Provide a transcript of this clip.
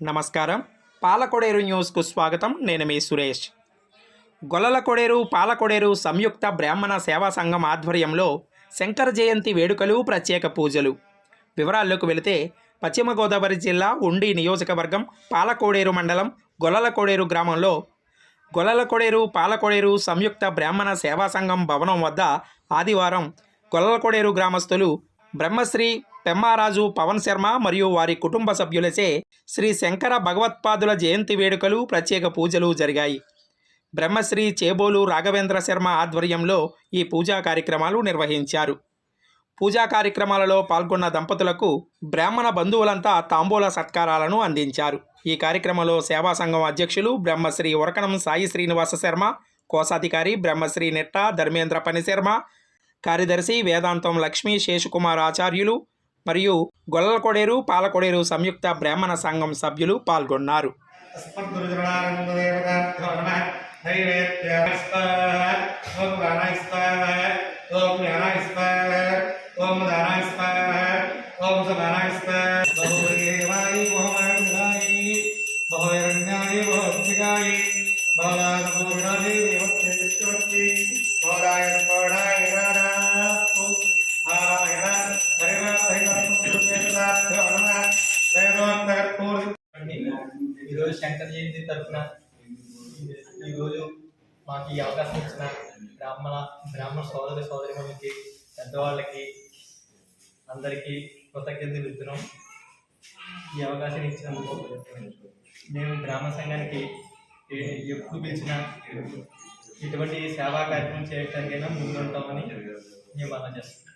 నమస్కారం. పాలకొడేరు న్యూస్కు స్వాగతం. నేను మీ సురేష్. గొల్లలకొడేరు పాలకొడేరు సంయుక్త బ్రాహ్మణ సేవా సంఘం ఆధ్వర్యంలో శంకర జయంతి వేడుకలు ప్రత్యేక పూజలు. వివరాల్లోకి వెళితే పశ్చిమ గోదావరి జిల్లా ఉండి నియోజకవర్గం పాలకోడేరు మండలం గొల్లలకోడేరు గ్రామంలో గొల్లలకొడేరు పాలకొడేరు సంయుక్త బ్రాహ్మణ సేవా సంఘం భవనం వద్ద ఆదివారం గొల్లలకొడేరు గ్రామస్తులు బ్రహ్మశ్రీ పెమ్మారాజు పవన్ శర్మ మరియు వారి కుటుంబ సభ్యులచే శ్రీ శంకర భగవత్పాదుల జయంతి వేడుకలు ప్రత్యేక పూజలు జరిగాయి. బ్రహ్మశ్రీ చేబోలు రాఘవేంద్ర శర్మ ఆధ్వర్యంలో ఈ పూజా కార్యక్రమాలు నిర్వహించారు. పూజా కార్యక్రమాలలో పాల్గొన్న దంపతులకు బ్రాహ్మణ బంధువులంతా తాంబూల సత్కారాలను అందించారు. ఈ కార్యక్రమంలో సేవా సంఘం అధ్యక్షులు బ్రహ్మశ్రీ ఉరకణం సాయి శ్రీనివాస శర్మ కోశాధికారి బ్రహ్మశ్రీ నెట్ట ధర్మేంద్ర పనిశర్మ కార్యదర్శి వేదాంతం లక్ష్మీ శేషకుమార్ ఆచార్యులు మరియు గొల్లకొడేరు పాలకొడేరు సంయుక్త బ్రాహ్మణ సంఘం సభ్యులు పాల్గొన్నారు. భవదాయ ఈరోజు శంకర్ జయంతి తరఫున ఈరోజు మాకు ఈ అవకాశం ఇచ్చిన బ్రాహ్మణ బ్రాహ్మణ సోదరి సోదరిమణులకి పెద్దవాళ్ళకి అందరికీ కృతజ్ఞతలు ఇస్తున్నాం ఈ అవకాశం ఇచ్చినందుకు మేము గ్రామ సంఘానికి ఎప్పుడు పిలిచినా ఇటువంటి సేవా కార్యక్రమం చేయటానికైనా ముందుంటామని మేము అలా చేస్తాం